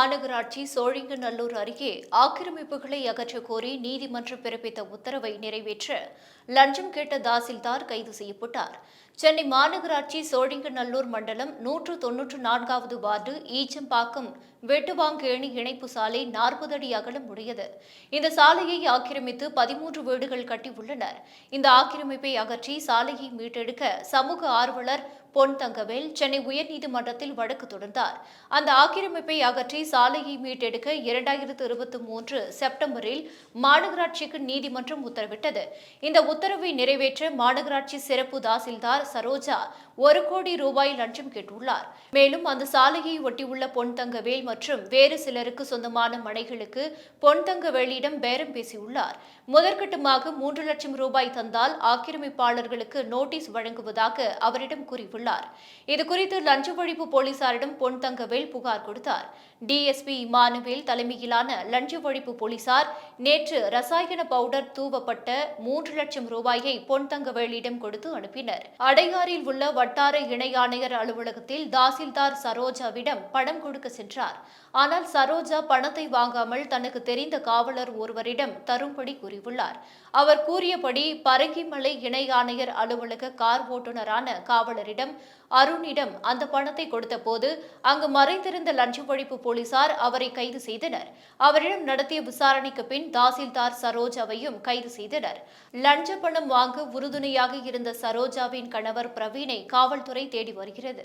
மாநகராட்சி சோழிங்கநல்லூர் அருகே ஆக்கிரமிப்புகளை அகற்றக் கோரி நீதிமன்றம் பிறப்பித்த உத்தரவை நிறைவேற்ற லஞ்சம் கேட்ட தாசில்தார் கைது செய்யப்பட்டார். சென்னை மாநகராட்சி சோழிங்கநல்லூர் மண்டலம் நூற்று தொன்னூற்று நான்காவது வார்டு ஈச்சம்பாக்கம் வெட்டுவாங்கேணி இணைப்பு சாலை நாற்பது அடி அகலம் உடையது. இந்த சாலையை ஆக்கிரமித்து பதிமூன்று வீடுகள் கட்டியுள்ளனர் இந்த ஆக்கிரமிப்பை அகற்றி சாலையை மீட்டெடுக்க சமூக ஆர்வலர் பொன் தங்கவேல் சென்னை உயர்நீதிமன்றத்தில் வழக்கு தொடர்ந்தார். அந்த ஆக்கிரமிப்பை அகற்றி சாலையை மீட்டெடுக்க இரண்டாயிரத்து இருபத்தி மூன்று செப்டம்பரில் மாநகராட்சிக்கு நீதிமன்றம் உத்தரவிட்டது. இந்த உத்தரவை நிறைவேற்ற மாநகராட்சி சிறப்பு தாசில்தார் சரோஜா ஒரு கோடி ரூபாய் லஞ்சம் கேட்டுள்ளார். மேலும் அந்த சாலையை ஒட்டியுள்ள பொன் தங்கவேல் மற்றும் வேறு சிலருக்கு சொந்தமான மனைகளுக்கு பொன் தங்கவேலிடம் பேரம் பேசியுள்ளார். முதற்கட்டமாக மூன்று லட்சம் ரூபாய் தந்தால் ஆக்கிரமிப்பாளர்களுக்கு நோட்டீஸ் வழங்குவதாக அவரிடம் கூறியுள்ளார். இதுகுறித்து லஞ்ச ஒழிப்பு போலீசாரிடம் பொன் தங்கவேல் புகார் கொடுத்தார். டிஎஸ்பி இமானுவேல் தலைமையிலான லஞ்ச ஒழிப்பு போலீசார் நேற்று ரசாயன பவுடர் தூவப்பட்ட மூன்று லட்சம் ரூபாயை பொன் தங்கவேலிடம் கொடுத்து அனுப்பினர். அடையாறில் உள்ள வட்டார இணை ஆணையர் அலுவலகத்தில் தாசில்தார் சரோஜாவிடம் பணம் கொடுக்க சென்றார். ஆனால் சரோஜா பணத்தை வாங்காமல் தனக்கு தெரிந்த காவலர் ஒருவரிடம் தரும்படி கூறியுள்ளார். அவர் கூறியபடி பரங்கிமலை இணை ஆணையர் அலுவலக கார் ஓட்டுநரான காவலரிடம் அருணிடம் அந்த பணத்தை கொடுத்தபோது அங்கு மறைந்திருந்த லஞ்ச ஒழிப்பு போலீசார் அவரை கைது செய்தனர். அவரிடம் நடத்திய விசாரணைக்கு பின் தாசில்தார் சரோஜாவையும் கைது செய்தனர். லஞ்ச பணம் வாங்க உறுதுணையாக இருந்த சரோஜாவின் கணவர் பிரவீனை காவல்துறை தேடி வருகிறது.